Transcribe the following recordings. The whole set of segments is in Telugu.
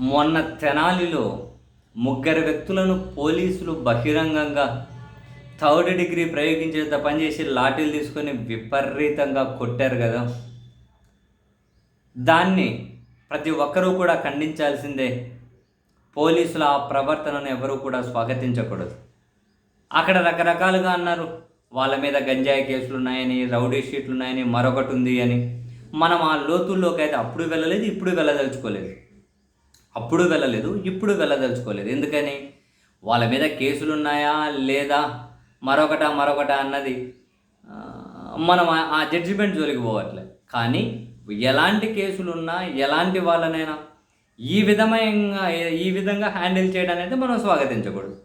మొన్న తెనాలిలో ముగ్గురు వ్యక్తులను పోలీసులు బహిరంగంగా థర్డ్ డిగ్రీ ప్రయోగించేంత పనిచేసి లాఠీలు తీసుకొని విపరీతంగా కొట్టారు కదా. దాన్ని ప్రతి ఒక్కరూ కూడా ఖండించాల్సిందే పోలీసుల ఆ ప్రవర్తనను ఎవరూ కూడా స్వాగతించకూడదు. అక్కడ రకరకాలుగా అన్నారు వాళ్ళ మీద గంజాయి కేసులు ఉన్నాయని రౌడీ షీట్లు ఉన్నాయని మరొకటి ఉంది అని. మనం ఆ లోతుల్లోకి అయితే అప్పుడు వెళ్ళలేదు ఇప్పుడు వెళ్ళదలుచుకోలేదు. అప్పుడు వెళ్ళలేదు ఇప్పుడు వెళ్ళదలుచుకోలేదు. ఎందుకని? వాళ్ళ మీద కేసులు ఉన్నాయా లేదా? మరొకట మరొకట అన్నది మనం ఆ- జడ్జిమెంట్ జోలికి పోవట్లే. కానీ ఎలాంటి కేసులు ఉన్నా ఎలాంటి వాళ్ళనైనా ఈ విధమైన ఈ విధంగా హ్యాండిల్ చేయడం అనేది మనం స్వాగతించకూడదు.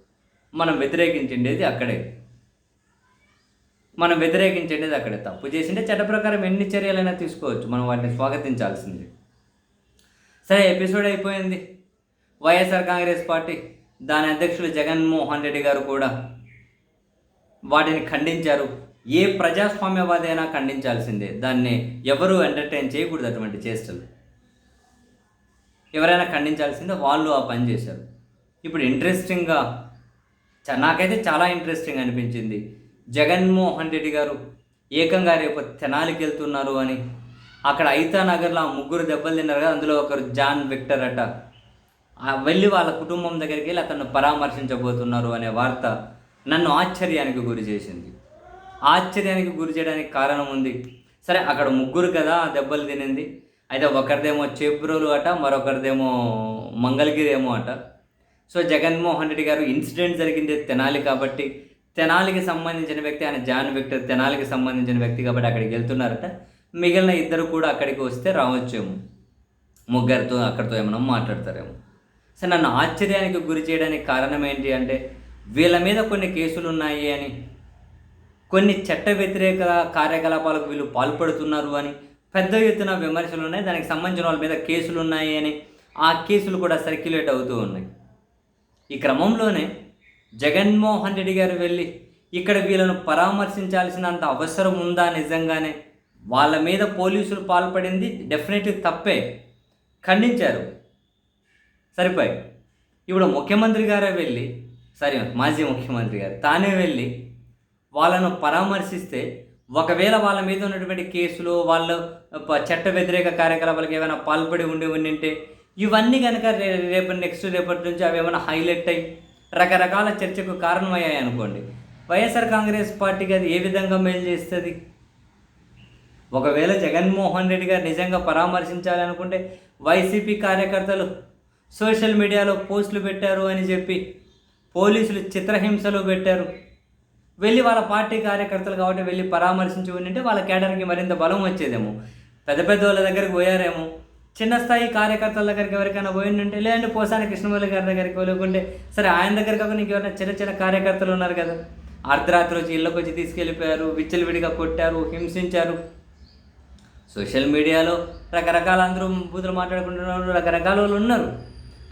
మనం వ్యతిరేకించిండేది అక్కడే. మనం వ్యతిరేకించేది అక్కడే. తప్పు చేసింటే చట్ట ప్రకారం ఎన్ని చర్యలైనా తీసుకోవచ్చు. మనం వాటిని స్వాగతించాల్సింది. సరే ఎపిసోడ్ అయిపోయింది. వైఎస్ఆర్ కాంగ్రెస్ పార్టీ దాని అధ్యక్షులు జగన్మోహన్ రెడ్డి గారు కూడా వాటిని ఖండించారు. ఏ ప్రజాస్వామ్యవాది అయినా ఖండించాల్సిందే. దాన్ని ఎవరు ఎంటర్టైన్ చేయకూడదు అటువంటి చేష్టలు. ఎవరైనా ఖండించాల్సిందే వాళ్ళు ఆ పని చేశారు. ఇప్పుడు ఇంట్రెస్టింగ్గా చ- నాకైతే చాలా ఇంట్రెస్టింగ్ అనిపించింది. జగన్మోహన్ రెడ్డి గారు ఏకంగా రేపు తెనాలికి వెళ్తున్నారు అని అక్కడ ఐతా నగర్లో ముగ్గురు దెబ్బలు తిన్నారు కదా అందులో ఒకరు జాన్ విక్టర్ అట. వెళ్ళి వాళ్ళ కుటుంబం దగ్గరికి వెళ్ళి అతను పరామర్శించబోతున్నారు అనే వార్త నన్ను ఆశ్చర్యానికి గురి చేసింది. ఆశ్చర్యానికి గురి చేయడానికి కారణం ఉంది. సరే అక్కడ ముగ్గురు కదా ఆ దెబ్బలు తినింది. అయితే ఒకరిదేమో చేబ్రోలు అట మరొకరిదేమో మంగళగిరి ఏమో అట. సో జగన్మోహన్ రెడ్డి గారు ఇన్సిడెంట్ జరిగింది తెనాలి కాబట్టి తెనాలికి సంబంధించిన వ్యక్తి ఆయన జాన్ విక్టర్ తెనాలికి సంబంధించిన వ్యక్తి కాబట్టి అక్కడికి వెళ్తున్నారట. మిగిలిన ఇద్దరు కూడా అక్కడికి వస్తే రావచ్చేమో. ముగ్గురితో అక్కడితో ఏమైనా మాట్లాడతారేమో. సో నన్ను ఆశ్చర్యానికి గురి చేయడానికి కారణం ఏంటి అంటే వీళ్ళ మీద కొన్ని కేసులు ఉన్నాయి అని కొన్ని చట్ట వ్యతిరేక కార్యకలాపాలకు వీళ్ళు పాల్పడుతున్నారు అని పెద్ద ఎత్తున విమర్శలు ఉన్నాయి. దానికి సంబంధించిన వాళ్ళ మీద కేసులు ఉన్నాయి అని ఆ కేసులు కూడా సర్క్యులేట్ అవుతూ ఉన్నాయి. ఈ క్రమంలోనే జగన్మోహన్ రెడ్డి గారు వెళ్ళి ఇక్కడ వీళ్ళను పరామర్శించాల్సినంత అవసరం ఉందా నిజంగానే? వాళ్ళ మీద పోలీసులు పాల్పడింది డెఫినెట్లీ తప్పే. ఖండించారు. సరిపోయి ఇప్పుడు ముఖ్యమంత్రి గారే వెళ్ళి సరే మాజీ ముఖ్యమంత్రి గారు తానే వెళ్ళి వాళ్ళను పరామర్శిస్తే ఒకవేళ వాళ్ళ మీద ఉన్నటువంటి కేసులు వాళ్ళు చట్ట వ్యతిరేక కార్యకలాపాలకు ఏమైనా పాల్పడి ఉండి ఉండింటే ఇవన్నీ కనుక రేపు నెక్స్ట్ రేపటి నుంచి అవి ఏమైనా హైలైట్ అయ్యి రకరకాల చర్చకు కారణమయ్యాయి అనుకోండి వైఎస్ఆర్ కాంగ్రెస్ పార్టీకి అది ఏ విధంగా మేలు చేస్తుంది? ఒకవేళ జగన్మోహన్ రెడ్డి గారు నిజంగా పరామర్శించాలనుకుంటే వైసీపీ కార్యకర్తలు సోషల్ మీడియాలో పోస్టులు పెట్టారు అని చెప్పి పోలీసులు చిత్రహింసలు పెట్టారు. వెళ్ళి వాళ్ళ పార్టీ కార్యకర్తలు కాబట్టి వెళ్ళి పరామర్శించి ఉంటే వాళ్ళ కేడర్కి మరింత బలం వచ్చేదేమో. పెద్ద పెద్ద వాళ్ళ దగ్గరికి పోయారేమో. చిన్న స్థాయి కార్యకర్తల దగ్గరికి ఎవరికైనా పోయిందంటే లేదంటే పోసాని కృష్ణమూర్తి గారి దగ్గరికి వెళ్ళకుంటే సరే ఆయన దగ్గర కాకుండా నీకు ఎవరైనా చిన్న చిన్న కార్యకర్తలు ఉన్నారు కదా. అర్ధరాత్రి వచ్చి ఇళ్ళకి వచ్చి తీసుకెళ్ళిపోయారు విచ్చలవిడిగా కొట్టారు హింసించారు. సోషల్ మీడియాలో రకరకాల అందరూ బూతులు మాట్లాడుకుంటున్నారు రకరకాల వాళ్ళు ఉన్నారు.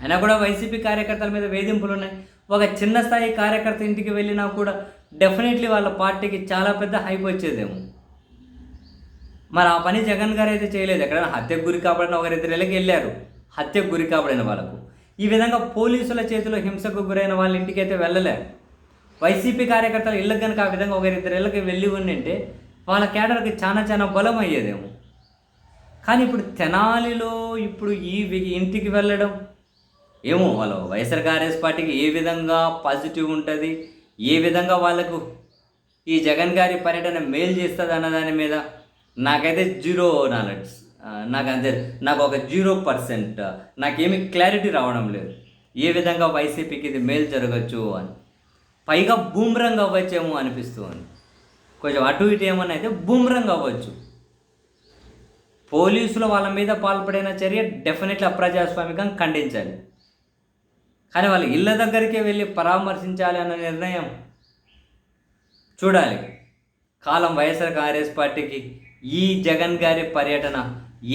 అయినా కూడా వైసీపీ కార్యకర్తల మీద వేధింపులు ఉన్నాయి. ఒక చిన్న స్థాయి కార్యకర్త ఇంటికి వెళ్ళినా కూడా డెఫినెట్లీ వాళ్ళ పార్టీకి చాలా పెద్ద హైప్ వచ్చేదేమో. మరి ఆ పని జగన్ గారు అయితే చేయలేదు. ఎక్కడైనా హత్యకు గురి కాబడిన ఒకరిద్దరు ఇళ్ళకి వెళ్ళారు. హత్యకు గురి కాబడిన వాళ్ళకు. ఈ విధంగా పోలీసుల చేతిలో హింసకు గురైన వాళ్ళ ఇంటికి అయితే వెళ్ళలేరు వైసీపీ కార్యకర్తలు ఇళ్ళకి కనుక ఆ విధంగా ఒకరిద్దరు ఇళ్ళకి వెళ్ళి ఉండింటే వాళ్ళ కేడర్కి చాలా చాలా బలం అయ్యేదేమో. కానీ ఇప్పుడు తెనాలిలో ఇప్పుడు ఈ వి- ఇంటికి వెళ్ళడం ఏమో వాళ్ళు వైఎస్ఆర్ కాంగ్రెస్ పార్టీకి ఏ విధంగా పాజిటివ్ ఉంటుంది ఏ విధంగా వాళ్ళకు ఈ జగన్ గారి పర్యటన మేలు చేస్తుంది అన్న దాని మీద నాకైతే జీరో నాలెడ్జ్ నాకు అంతే నాకు ఒక జీరో పర్సెంట్ నాకేమి క్లారిటీ రావడం లేదు. ఏ విధంగా వైసీపీకి ఇది మేలు జరగచ్చు అని. పైగా బూమ్రంగ్ అవ్వచ్చేమో అనిపిస్తుంది. కొంచెం అటు ఇటు ఏమన్నా అయితే బూమ్రంగ్ అవ్వచ్చు. పోలీసులు వాళ్ళ మీద పాల్పడిన చర్య డెఫినెట్లీ అప్రజాస్వామికం ఖండించాలి. కానీ వాళ్ళ ఇళ్ళ దగ్గరికే వెళ్ళి పరామర్శించాలి అన్న నిర్ణయం చూడాలి. కాలం వైఎస్ఆర్ కాంగ్రెస్ పార్టీకి ఈ జగన్ గారి పర్యటన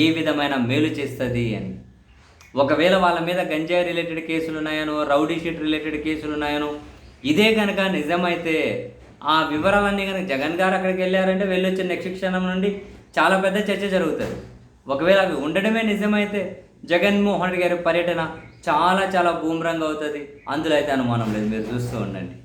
ఏ విధమైన మేలు చేస్తుంది అని. ఒకవేళ వాళ్ళ మీద గంజాయి రిలేటెడ్ కేసులు ఉన్నాయనో రౌడీ షీట్ రిలేటెడ్ కేసులు ఉన్నాయనో ఇదే కనుక నిజమైతే ఆ వివరాలన్నీ కనుక జగన్ గారు అక్కడికి వెళ్ళారంటే వెళ్ళొచ్చిన నెక్స్ట్ క్షణం నుండి చాలా పెద్ద చర్చ జరుగుతుంది. ఒకవేళ అవి ఉండడమే నిజమైతే జగన్మోహన్ రెడ్డి గారి పర్యటన చాలా చాలా బూమరంగా అవుతుంది. అందులో అయితే అనుమానం లేదు. మీరు చూస్తూ ఉండండి.